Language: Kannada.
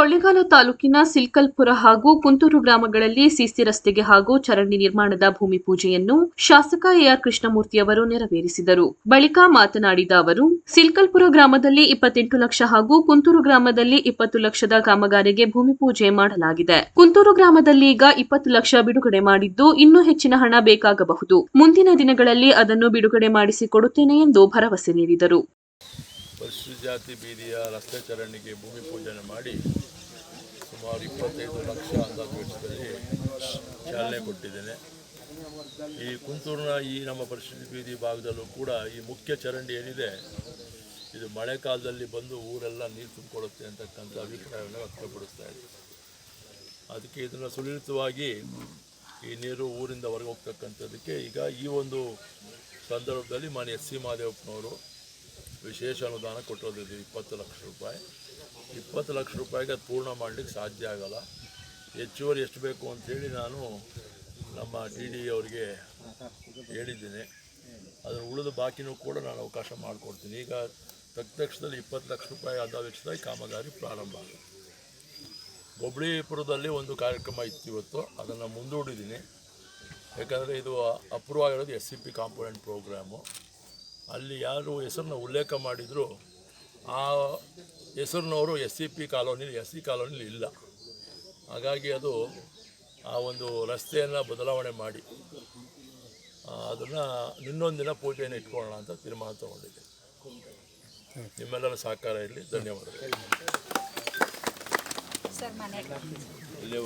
ಕೊಳ್ಳೇಗಾಲ ತಾಲೂಕಿನ ಸಿಲ್ಕಲ್ಪುರ ಹಾಗೂ ಕುಂತೂರು ಗ್ರಾಮಗಳಲ್ಲಿ ಸಿಸಿ ರಸ್ತೆಗೆ ಹಾಗೂ ಚರಂಡಿ ನಿರ್ಮಾಣದ ಭೂಮಿ ಪೂಜೆಯನ್ನು ಶಾಸಕ ಎಆರ್ ಕೃಷ್ಣಮೂರ್ತಿಯವರು ನೆರವೇರಿಸಿದರು. ಬಳಿಕ ಮಾತನಾಡಿದ ಅವರು, ಸಿಲ್ಕಲ್ಪುರ ಗ್ರಾಮದಲ್ಲಿ ಇಪ್ಪತ್ತೆಂಟು ಲಕ್ಷ ಹಾಗೂ ಕುಂತೂರು ಗ್ರಾಮದಲ್ಲಿ ಇಪ್ಪತ್ತು ಲಕ್ಷದ ಕಾಮಗಾರಿಗೆ ಭೂಮಿ ಪೂಜೆ ಮಾಡಲಾಗಿದೆ. ಕುಂತೂರು ಗ್ರಾಮದಲ್ಲಿ ಈಗ ಇಪ್ಪತ್ತು ಲಕ್ಷ ಬಿಡುಗಡೆ ಮಾಡಿದ್ದು ಇನ್ನೂ ಹೆಚ್ಚಿನ ಹಣ ಬೇಕಾಗಬಹುದು. ಮುಂದಿನ ದಿನಗಳಲ್ಲಿ ಅದನ್ನು ಬಿಡುಗಡೆ ಮಾಡಿಸಿಕೊಡುತ್ತೇನೆ ಎಂದು ಭರವಸೆ ನೀಡಿದರು. ಪಶು ಜಾತಿ ಬೀದಿಯ ರಸ್ತೆ ಚರಂಡಿಗೆ ಭೂಮಿ ಪೂಜನೆ ಮಾಡಿ ಇಪ್ಪತ್ತೈದು ಲಕ್ಷ ಅಂದಾಜು ವೆಚ್ಚದಲ್ಲಿ ಚಾಲನೆ ಕೊಟ್ಟಿದ್ದೇನೆ. ಈ ಕುಂತೂರಿನ ಈ ನಮ್ಮ ಪರಿಸ್ಥಿತಿ ಬೀದಿ ಭಾಗದಲ್ಲೂ ಕೂಡ ಈ ಮುಖ್ಯ ಚರಂಡಿ ಏನಿದೆ, ಇದು ಮಳೆಗಾಲದಲ್ಲಿ ಬಂದು ಊರೆಲ್ಲ ನೀರು ತುಂಬಿಕೊಳ್ಳುತ್ತೆ ಅಂತಕ್ಕಂಥ ಅಭಿಪ್ರಾಯವನ್ನು ವ್ಯಕ್ತಪಡಿಸ್ತಾ ಇದೆ. ಅದಕ್ಕೆ ಇದನ್ನು ಸುಲಲಿತವಾಗಿ ಈ ನೀರು ಊರಿಂದ ಹೊರಗೆ ಹೋಗ್ತಕ್ಕಂಥದ್ದಕ್ಕೆ ಈಗ ಈ ಒಂದು ಸಂದರ್ಭದಲ್ಲಿ ಮಾನ್ಯ ಎಸ್ ಸಿ ಮಹಾದೇವಪ್ಪನವರು ವಿಶೇಷ ಅನುದಾನ ಕೊಟ್ಟಿದ್ದೀವಿ ಇಪ್ಪತ್ತು ಲಕ್ಷ ರೂಪಾಯಿ. ಇಪ್ಪತ್ತು ಲಕ್ಷ ರೂಪಾಯಿಗೆ ಅದು ಪೂರ್ಣ ಮಾಡಲಿಕ್ಕೆ ಸಾಧ್ಯ ಆಗಲ್ಲ. ಹೆಚ್ಚುವರಿ ಎಷ್ಟು ಬೇಕು ಅಂಥೇಳಿ ನಾನು ನಮ್ಮ ಟಿ ಡಿ ಅವರಿಗೆ ಹೇಳಿದ್ದೀನಿ. ಅದನ್ನು ಉಳಿದ ಬಾಕಿನೂ ಕೂಡ ನಾನು ಅವಕಾಶ ಮಾಡಿಕೊಡ್ತೀನಿ. ಈಗ ತಕ್ಷಣದಲ್ಲಿ ಇಪ್ಪತ್ತು ಲಕ್ಷ ರೂಪಾಯಿ ಆದ ವೆಚ್ಚದಲ್ಲಿ ಕಾಮಗಾರಿ ಪ್ರಾರಂಭ ಆಗುತ್ತೆ ಬೊಬ್ಳಿಪುರದಲ್ಲಿ ಒಂದು ಕಾರ್ಯಕ್ರಮ ಇತ್ತು ಇವತ್ತು. ಅದನ್ನು ಮುಂದೂಡಿದ್ದೀನಿ. ಯಾಕಂದರೆ ಇದು ಅಪ್ರೂವ್ ಆಗಿರೋದು S C P component program ಅಲ್ಲಿ ಯಾರು ಹೆಸರನ್ನ ಉಲ್ಲೇಖ ಮಾಡಿದರೂ ಆ ಹೆಸರಿನವರು ಎಸ್ ಸಿ ಪಿ ಕಾಲೋನಿಲಿ ಎಸ್ ಸಿ ಕಾಲೋನಿಲಿ ಇಲ್ಲ. ಹಾಗಾಗಿ ಅದು ಆ ಒಂದು ರಸ್ತೆಯನ್ನು ಬದಲಾವಣೆ ಮಾಡಿ ಅದನ್ನು ಇನ್ನೊಂದಿನ ಪೂಜೆಯನ್ನು ಇಟ್ಕೊಳ್ಳೋಣ ಅಂತ ತೀರ್ಮಾನ ತಗೊಂಡಿದ್ದೆ. ನಿಮ್ಮೆಲ್ಲರ ಸಹಕಾರ ಇರಲಿ. ಧನ್ಯವಾದಗಳು. ಸರ್ ಮನೆ. ಇಲ್ಲೇ